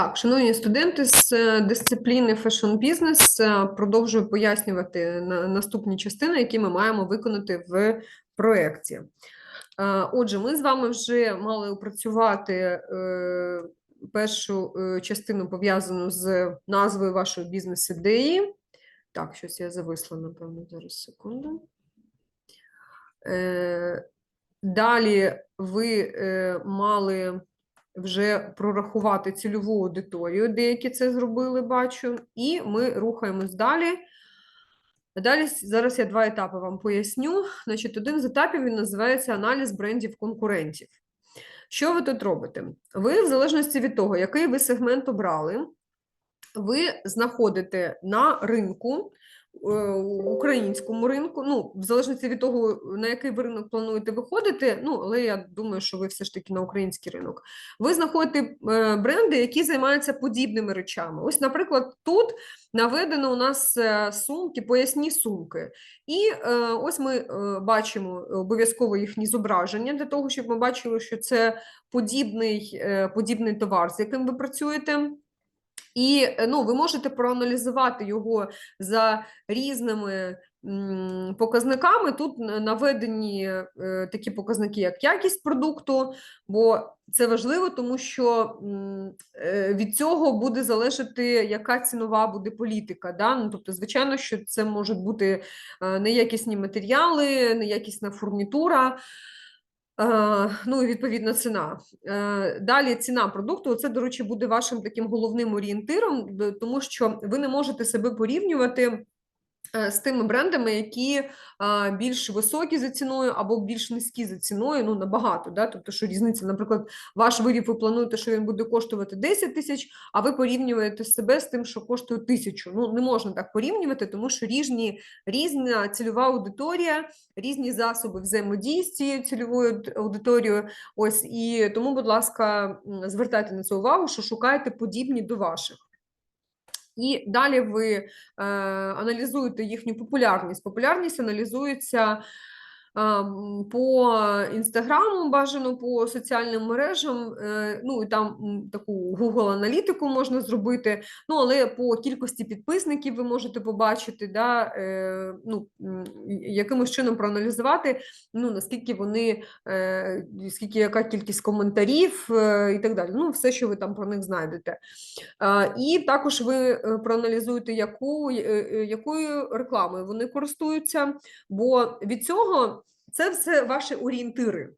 Так, шановні студенти з е, дисципліни Fashion Business, е, продовжую пояснювати наступні частини, які ми маємо виконати в проєкті. Е, Отже, ми з вами вже мали опрацювати першу частину пов'язану з назвою вашої бізнес-ідеї. Так, щось я зависла, напевно, зараз секунду. Далі ви мали вже прорахувати цільову аудиторію, деякі це зробили, бачу, і ми рухаємось далі. Далі зараз я два етапи вам поясню. Значить, один з етапів він називається аналіз брендів конкурентів. Що ви тут робите? Ви, в залежності від того, який ви сегмент обрали, ви знаходите на ринку, українському ринку, ну, в залежності від того, на який ви ринок плануєте виходити, ну, але я думаю, що ви все ж таки на український ринок. Ви знаходите е, бренди, які займаються подібними речами. Ось, наприклад, тут наведено у нас е, сумки, поясні сумки. І е, ось ми е, бачимо обов'язково їхні зображення для того, щоб ми бачили, що це подібний, е, подібний товар, з яким ви працюєте. І е, ну, ви можете проаналізувати його за різними показниками. Тут наведені е, такі показники, як якість продукту, бо це важливо, тому що е, від цього буде залежати, яка цінова буде політика. Да? Ну, тобто, звичайно, що це можуть бути неякісні матеріали, неякісна фурнітура. Е, Ну і відповідно ціна. Е, Далі ціна продукту. Це, до речі, буде вашим таким головним орієнтиром, тому що ви не можете себе порівнювати з тими брендами, які більш високі за ціною або більш низькі за ціною, ну набагато. Да? Тобто, що різниця, наприклад, ваш виріб ви плануєте, що він буде коштувати 10 тисяч, а ви порівнюєте себе з тим, що коштує тисячу. Ну не можна так порівнювати, тому що різні, різна цільова аудиторія, різні засоби взаємодії з цією цільовою аудиторією. Ось і тому, будь ласка, звертайте на це увагу, що шукаєте подібні до ваших. І далі ви е, аналізуєте їхню популярність. Популярність аналізується по інстаграму, бажано по соціальним мережам. Е, ну і там таку Google аналітику можна зробити. Ну, але по кількості підписників ви можете побачити, да, е, ну, якимось чином проаналізувати, ну, наскільки вони, е, скільки яка кількість коментарів і так далі. Ну, все, що ви там про них знайдете. І також ви проаналізуєте, яку, якою рекламою вони користуються, бо від цього це все ваші орієнтири.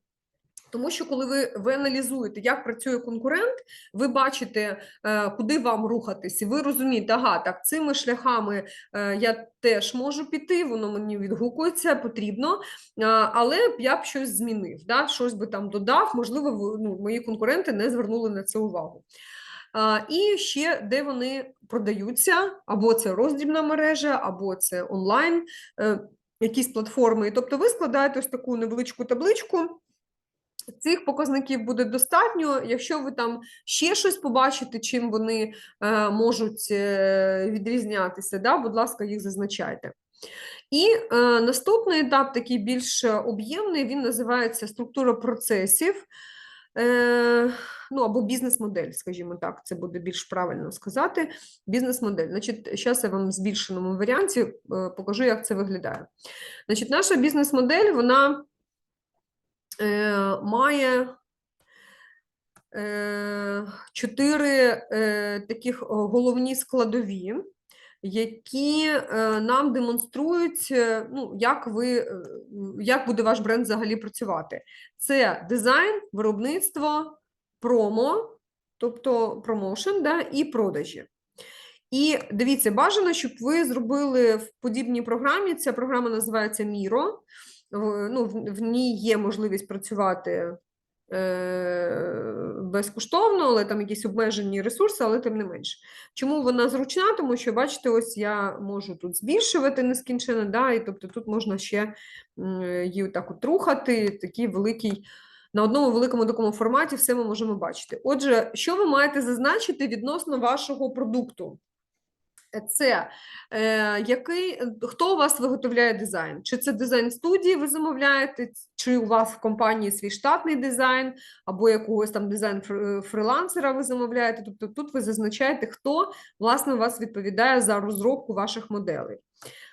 Тому що коли ви, ви аналізуєте, як працює конкурент, ви бачите, е, куди вам рухатись, і ви розумієте, ага, так, цими шляхами е, я теж можу піти, воно мені відгукується, потрібно, але б я б щось змінив, да? щось би там додав, можливо, ну, мої конкуренти не звернули на це увагу. І ще де вони продаються, або це роздрібна мережа, або це онлайн, е, якісь платформи. Тобто ви складаєте ось таку невеличку табличку. Цих показників буде достатньо. Якщо ви там ще щось побачите, чим вони е, можуть е, відрізнятися, да, будь ласка, їх зазначайте. І е, наступний етап, такий більш об'ємний, він називається структура процесів. Е, ну або бізнес-модель, скажімо так, це буде більш правильно сказати. Бізнес-модель. Значить, зараз я вам в збільшеному варіанті е, покажу, як це виглядає. Значить, наша бізнес-модель, вона е, має чотири таких головні складові, які е, нам демонструють, е, ну, як, ви, е, як буде ваш бренд взагалі працювати. Це дизайн, виробництво, промо, тобто промоушен, да, і продажі. І дивіться, бажано, щоб ви зробили в подібній програмі. Ця програма називається. В- Ну, в, ній є можливість працювати безкоштовно, але там якісь обмежені ресурси, але тим не менше. Чому вона зручна? Тому що, бачите, ось я можу тут збільшувати нескінченно, да, і тобто тут можна ще її так от рухати, такий великий. На одному великому такому форматі все ми можемо бачити. Отже, що ви маєте зазначити відносно вашого продукту? Це е, який, хто у вас виготовляє дизайн? Чи це дизайн студії ви замовляєте, чи у вас в компанії свій штатний дизайн, або якогось там дизайн е, фрилансера ви замовляєте? Тобто тут ви зазначаєте, хто власне у вас відповідає за розробку ваших моделей.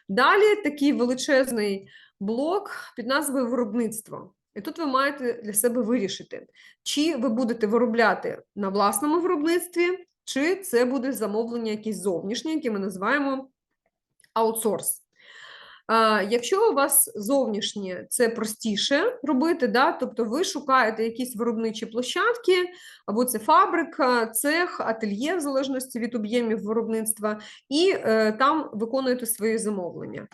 Далі такий величезний блок під назвою виробництво. І тут ви маєте для себе вирішити, чи ви будете виробляти на власному виробництві, чи це буде замовлення якесь зовнішнє, яке ми називаємо аутсорс. Якщо у вас зовнішнє це простіше робити, да, тобто ви шукаєте якісь виробничі площадки, або це фабрика, цех, ательє, в залежності від об'ємів виробництва, і е, там виконуєте свої замовлення.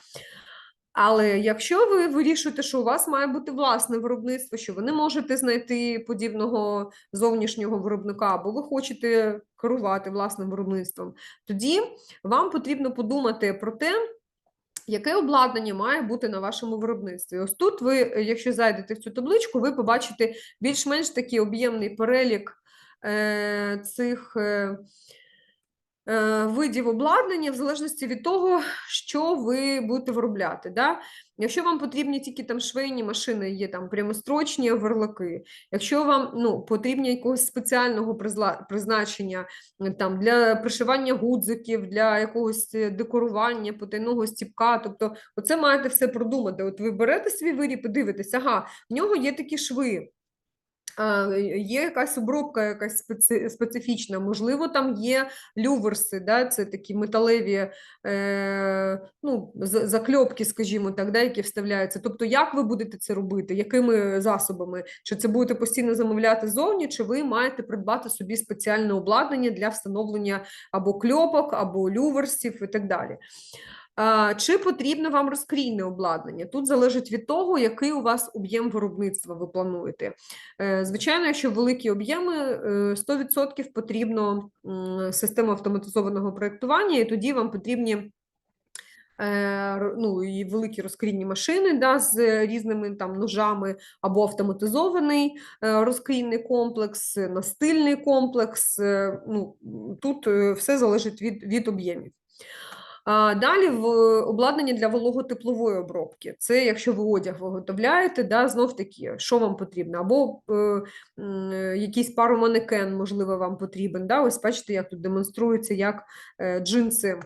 Але якщо ви вирішуєте, що у вас має бути власне виробництво, що ви не можете знайти подібного зовнішнього виробника, або ви хочете керувати власним виробництвом, тоді вам потрібно подумати про те, яке обладнання має бути на вашому виробництві. Ось тут ви, якщо зайдете в цю табличку, ви побачите більш-менш такий об'ємний перелік е, цих. Е, Видів обладнання в залежності від того, що ви будете виробляти. Да? Якщо вам потрібні тільки там швейні машини, є там прямострочні верлаки, якщо вам ну, потрібні якогось спеціального призначення е, там, для пришивання гудзиків, для якогось е, декорування потайного стіпка, тобто оце маєте все продумати. От ви берете свій виріб і дивитесь, ага, в нього є такі шви. А, Є якась обробка якась специ, специфічна, можливо, там є люверси, да, це такі металеві е, ну, закльопки, скажімо так, да, які вставляються. Тобто, як ви будете це робити, якими засобами? Чи це будете постійно замовляти зовні, чи ви маєте придбати собі спеціальне обладнання для встановлення або кльопок, або люверсів і так далі. Чи потрібно вам розкрійне обладнання? Тут залежить від того, який у вас об'єм виробництва ви плануєте. Е, Звичайно, якщо великі об'єми, е, 100% потрібно м, система автоматизованого проєктування, і тоді вам потрібні е, ну, і великі розкрійні машини да, з різними там ножами, або автоматизований е, розкрійний комплекс, е, настильний комплекс. е, Ну, тут е, все залежить від, від об'ємів. Далі в обладнання для вологотеплової обробки. Це якщо ви одяг виготовляєте, да, знов таки, що вам потрібно? Або е, е, якийсь пароманекен, можливо, вам потрібен. Да? Ось бачите, як тут демонструється, як е, джинси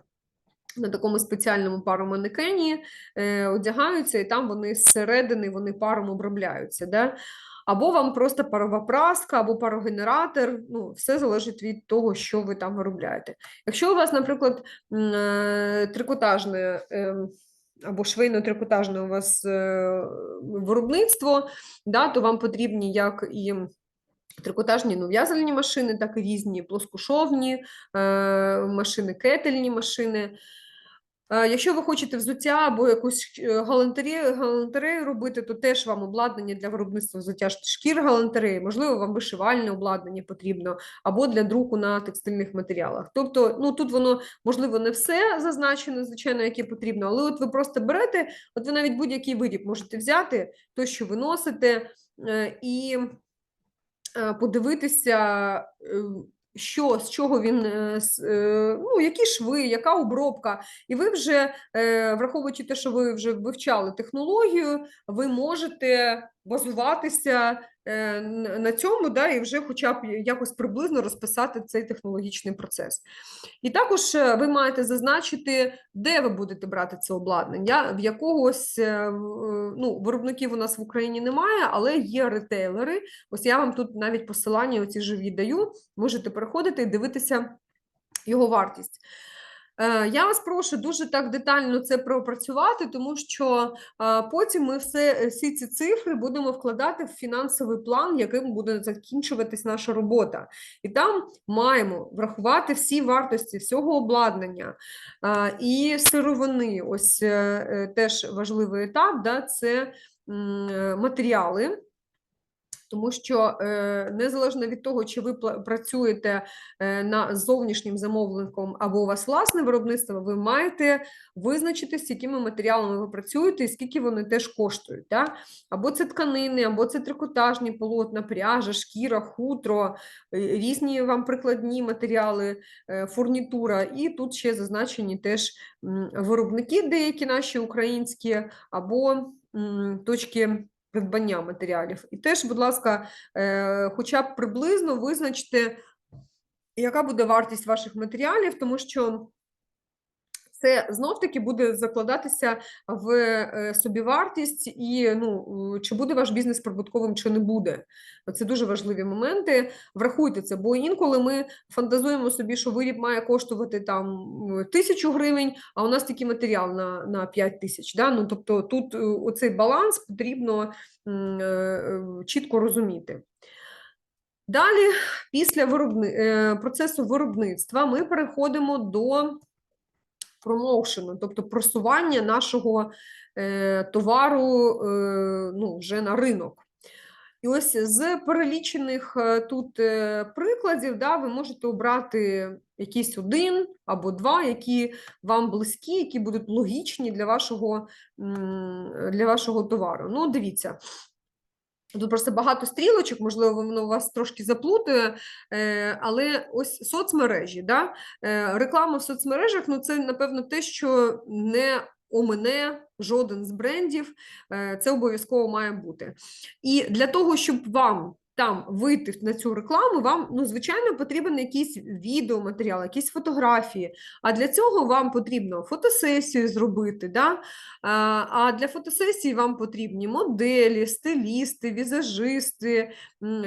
на такому спеціальному пароманекені е, одягаються, і там вони зсередини вони паром обробляються. Да? Або вам просто парова праска, або парогенератор, ну, все залежить від того, що ви там виробляєте. Якщо у вас, наприклад, е, трикотажне ем, або швейно-трикотажне у вас е, виробництво, да, то вам потрібні як і трикотажні ну, в'язальні машини, так і різні плоскошовні е, машини, кетельні машини. Е, Якщо ви хочете взуття або якусь е, галантерею, галантерею робити, то теж вам обладнання для виробництва взуття шкір галантереї, можливо, вам вишивальне обладнання потрібно, або для друку на текстильних матеріалах. Тобто, ну тут воно можливо не все зазначено, звичайно, яке потрібно, але от ви просто берете, от ви навіть будь-який виріб можете взяти, то, що ви носите, е, і подивитися, що, з чого він, е, е, ну, які шви, яка обробка. І ви вже, е, враховуючи те, що ви вже вивчали технологію, ви можете базуватися е, на цьому, да, і вже хоча б якось приблизно розписати цей технологічний процес. І також е, ви маєте зазначити, де ви будете брати це обладнання. В якогось е, ну, виробників у нас в Україні немає, але є ретейлери. Ось я вам тут навіть посилання оці живі даю. Можете переходити і дивитися його вартість. Е, Я вас прошу дуже так детально це пропрацювати, тому що е, потім ми все, всі ці цифри будемо вкладати в фінансовий план, яким буде закінчуватись наша робота. І там маємо врахувати всі вартості всього обладнання е, і сировини. Ось е, е, теж важливий етап, да, це е, матеріали. Тому що е, незалежно від того, чи ви працюєте е, на зовнішнім замовником або у вас власне виробництво, ви маєте визначити, з якими матеріалами ви працюєте і скільки вони теж коштують. Да? Або це тканини, або це трикотажні полотна, пряжа, шкіра, хутро, е, різні вам прикладні матеріали, фурнітура. І тут ще зазначені теж виробники, деякі наші українські, або точки придбання матеріалів. І теж, будь ласка, е, хоча б приблизно визначте, яка буде вартість ваших матеріалів, тому що це знов-таки буде закладатися в е, собівартість і ну, чи буде ваш бізнес прибутковим, чи не буде. Це дуже важливі моменти. Врахуйте це, бо інколи ми фантазуємо собі, що виріб має коштувати там тисячу гривень, а у нас такий матеріал на, на 5 тисяч. Да? Ну, тобто тут е, оцей баланс потрібно е, чітко розуміти. Далі, після виробни... процесу виробництва, ми переходимо до промоушену, тобто просування нашого е, товару е, ну, вже на ринок. І ось з перелічених е, тут е, прикладів, да, ви можете обрати якийсь один або два, які вам близькі, які будуть логічні для вашого, для вашого товару. Ну, дивіться. Тут просто багато стрілочок, можливо, воно вас трошки заплутає, е, але ось соцмережі, да? е, реклама в соцмережах, ну це, напевно, те, що не омине жоден з брендів, е, це обов'язково має бути. І для того, щоб вам там вийти на цю рекламу, вам, ну, звичайно, потрібен якийсь відеоматеріал, якісь фотографії. А для цього вам потрібно фотосесію зробити. Да? А, для фотосесії вам потрібні моделі, стилісти, візажисти,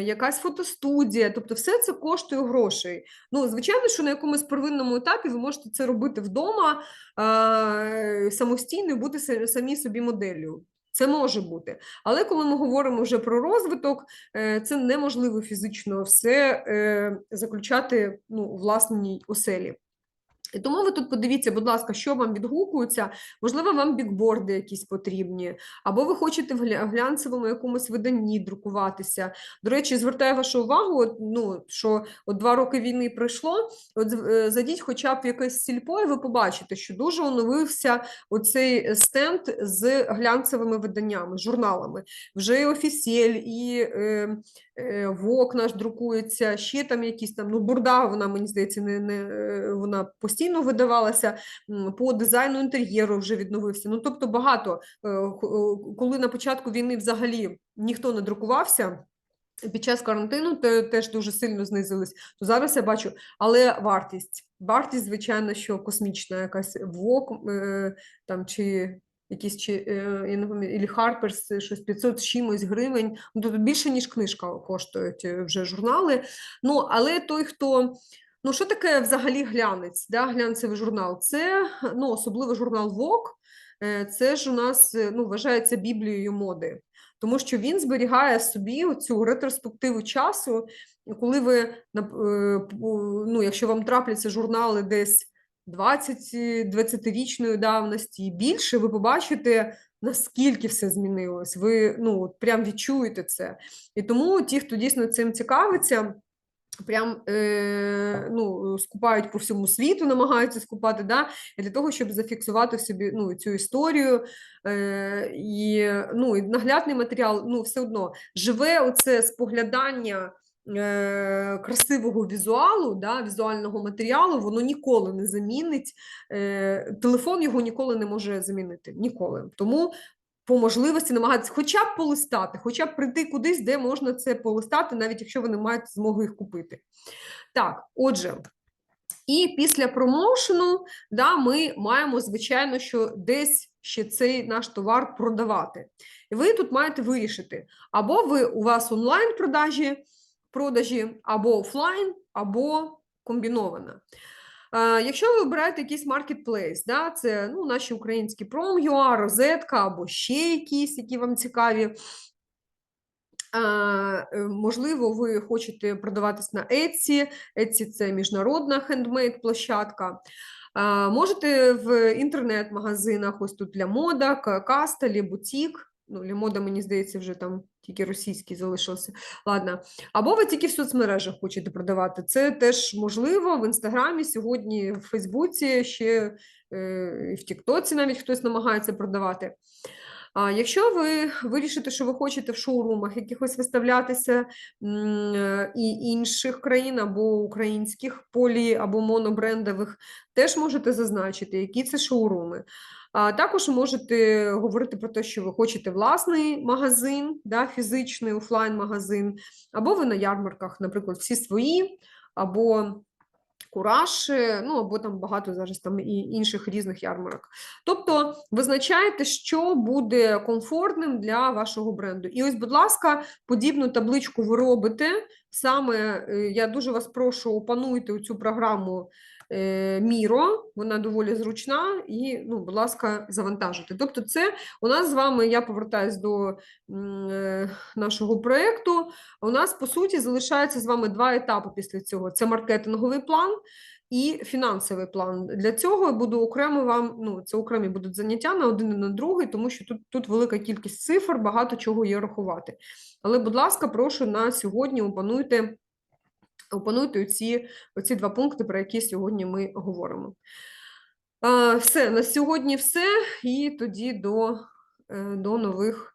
якась фотостудія. Тобто, все це коштує грошей. Ну, звичайно, що на якомусь первинному етапі ви можете це робити вдома самостійно і бути самі собі моделлю. Це може бути. Але коли ми говоримо вже про розвиток, е, це неможливо фізично все е, заключати ну, у власній оселі. І тому ви тут подивіться, будь ласка, що вам відгукується, можливо, вам бікборди якісь потрібні, або ви хочете в глянцевому якомусь виданні друкуватися. До речі, звертаю вашу увагу, ну, що от два роки війни пройшло, от е, зайдіть хоча б якесь сільпо, і ви побачите, що дуже оновився оцей стенд з глянцевими виданнями, журналами. Вже і Офісель, і е, е, Вок наш друкується, ще там якісь там, ну, бурда, вона, мені здається, не, не, е, вона постійно видавалася, по дизайну інтер'єру вже відновився. Ну, тобто багато, е, коли на початку війни взагалі ніхто не друкувався, під час карантину теж дуже сильно знизились, то зараз я бачу, але вартість. Вартість, звичайно, що космічна якась ВОК там чи якісь чи е, я не пам'ятаю, ілі Harper's, щось 500 з чимось гривень. Ну, тут більше, ніж книжка коштують е, вже журнали. Ну, але той, хто. Ну, що таке взагалі глянець? Да? Глянцевий журнал? Це ну, особливо журнал Vogue, е, це ж у нас е, ну, вважається біблією моди тому що він зберігає собі цю ретроспективу часу, коли ви е, ну, якщо вам трапляться журнали десь 20-20-річної давності і більше, ви побачите, наскільки все змінилось. Ви ну, прям відчуєте це. І тому ті, хто дійсно цим цікавиться. Прям е, ну, скупають по всьому світу, намагаються скупати, да? для того, щоб зафіксувати собі ну, цю історію. Е, і, ну, і наглядний матеріал, ну, все одно живе оце споглядання красивого візуалу, да, візуального матеріалу, воно ніколи не замінить. Е, телефон його ніколи не може замінити. Ніколи. Тому по можливості намагатися хоча б полистати, хоча б прийти кудись, де можна це полистати, навіть якщо ви не маєте змоги їх купити. Так, отже. І після промоушену да, ми маємо, звичайно, що десь ще цей наш товар продавати. І ви тут маєте вирішити, або ви у вас онлайн продажі, або офлайн, або комбінована. Якщо ви обираєте якийсь маркетплейс, да, це ну, наші українські Prom.ua, розетка або ще якісь, які вам цікаві, е, Можливо, ви хочете продаватись на Etsy. Etsy – це міжнародна хендмейд-площадка. Можете в інтернет-магазинах, ось тут для мода, Кастелі, Бутік, Ну, Лімода, мені здається, вже там тільки російський залишився. Ладно. Або ви тільки в соцмережах хочете продавати. Це теж можливо в інстаграмі сьогодні, в Фейсбуці, ще е, в Тіктоці навіть хтось намагається продавати. А якщо ви вирішите, що ви хочете в шоурумах якихось виставлятися е, і інших країн або українських полі або монобрендових, теж можете зазначити, які це шоуруми. А також можете говорити про те, що ви хочете власний магазин, да, фізичний офлайн-магазин, або ви на ярмарках, наприклад, всі свої, або кураж, ну або там багато зараз там і інших різних ярмарок. Тобто визначайте, що буде комфортним для вашого бренду. І ось, будь ласка, подібну табличку ви робите. Саме е, я дуже вас прошу, опануйте цю програму Міро, вона доволі зручна, і, ну, будь ласка, завантажуйте. Тобто, це у нас з вами, я повертаюсь до е, нашого проєкту. У нас, по суті, залишається з вами два етапи після цього: це маркетинговий план. І фінансовий план для цього я буду окремо вам. Ну це окремі будуть заняття на один і на другий, тому що тут тут велика кількість цифр, багато чого є рахувати. Але, будь ласка, прошу на сьогодні опануйте опануйте оці, оці два пункти, про які сьогодні ми говоримо. Все, на сьогодні все, і тоді до, е, до нових